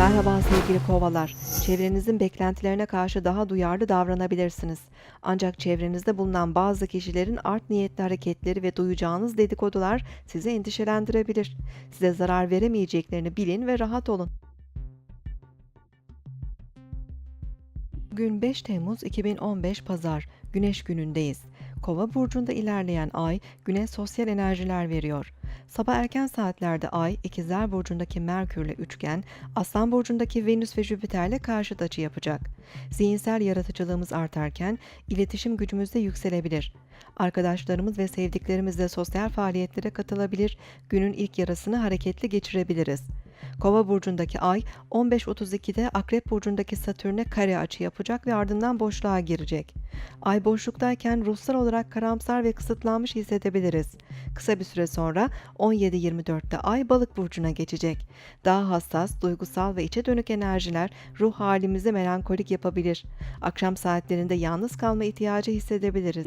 Merhaba sevgili kovalar. Çevrenizin beklentilerine karşı daha duyarlı davranabilirsiniz. Ancak çevrenizde bulunan bazı kişilerin art niyetli hareketleri ve duyacağınız dedikodular sizi endişelendirebilir. Size zarar veremeyeceklerini bilin ve rahat olun. Bugün 5 Temmuz 2015 Pazar, Güneş günündeyiz. Kova burcunda ilerleyen ay güne sosyal enerjiler veriyor. Sabah erken saatlerde ay İkizler burcundaki Merkürle üçgen, Aslan burcundaki Venüs ve Jüpiter'le karşıt açı yapacak. Zihinsel yaratıcılığımız artarken iletişim gücümüz de yükselebilir. Arkadaşlarımız ve sevdiklerimizle sosyal faaliyetlere katılabilir, günün ilk yarısını hareketli geçirebiliriz. Kova burcundaki ay 15.32'de Akrep burcundaki Satürn'e kare açı yapacak ve ardından boşluğa girecek. Ay boşluktayken ruhsal olarak karamsar ve kısıtlanmış hissedebiliriz. Kısa bir süre sonra 17.24'te Ay Balık burcuna geçecek. Daha hassas, duygusal ve içe dönük enerjiler ruh halimizi melankolik yapabilir. Akşam saatlerinde yalnız kalma ihtiyacı hissedebiliriz.